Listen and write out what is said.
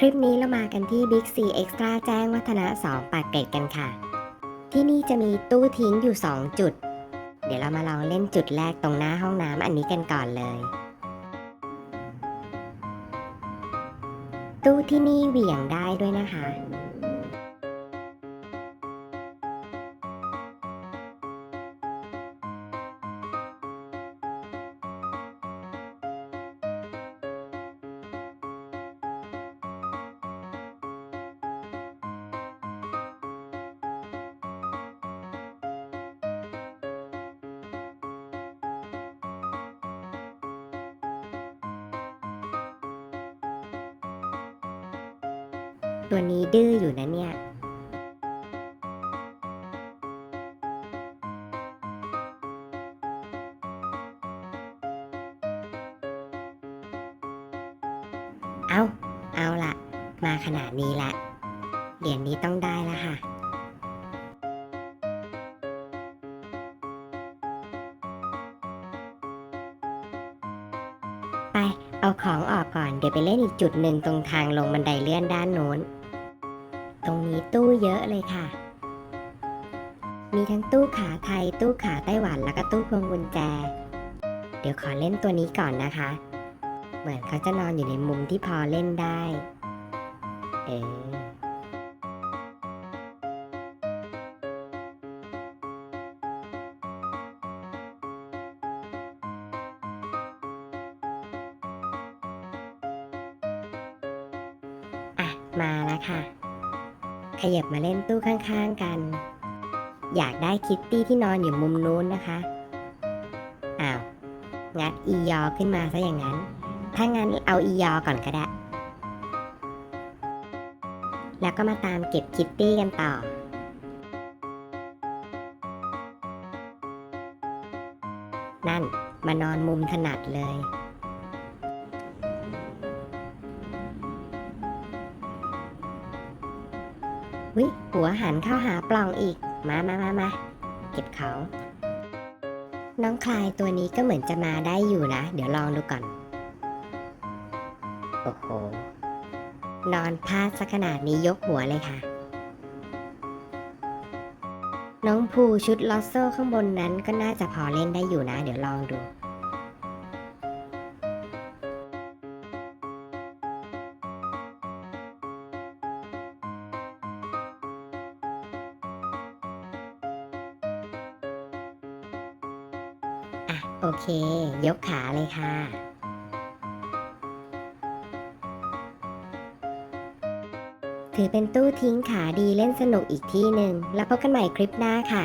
คลิปนี้เรามากันที่ Big C Extra แจ้งวัฒนะ 2 ปากเกร็ดกันค่ะ ที่นี่จะมีตู้ทิ้งอยู่ 2 จุด เดี๋ยวเรามาลองเล่นจุดแรกตรงหน้าห้องน้ำอันนี้กันก่อนเลย ตู้ที่นี่เหวี่ยงได้ด้วยนะคะ ตัวนี้ดื้ออยู่นะเนี่ยเอาเอาละมาขนาดนี้ละเหรียญนี้ต้องได้ล้วค่ะ ไป เอาของออกก่อน เดี๋ยวไปเล่นอีกจุดหนึ่งตรงทางลงบันไดเลื่อนด้านโน้น ตรงนี้ตู้เยอะเลยค่ะ มีทั้งตู้ขาไทย ตู้ขาไต้หวันแล้วก็ตู้พวงกุญแจ เดี๋ยวขอเล่นตัวนี้ก่อนนะคะ เหมือนเขาจะนอนอยู่ในมุมที่พอเล่นได้ เอออะมาแล้วค่ะ ขยับมาเล่นตู้ข้างๆกัน อยากได้คิตตี้ที่นอนอยู่มุมนู้นนะคะ อ้าว งัดอียอขึ้นมาซะอย่างนั้น ถ้างั้นเอาอียอก่อนก็ได้ แล้วก็มาตามเก็บคิตตี้กันต่อนั่นมานอนมุมถนัดเลย วิหัวหันเข้าหาปล่องอีก มามามามาเก็บเขา น้องคลายตัวนี้ก็เหมือนจะมาได้อยู่นะ เดี๋ยวลองดูก่อน โอ้โห นอนพาดสักขนาดนี้ยกหัวเลยค่ะ น้องภูชุดลอสโซ่ข้างบนนั้นก็น่าจะพอเล่นได้อยู่นะ เดี๋ยวลองดู อะโอเค ยกขาเลยค่ะ ถือเป็นตู้ทิ้งขาดีเล่นสนุกอีกที่หนึ่ง แล้วพบกันใหม่คลิปหน้าค่ะ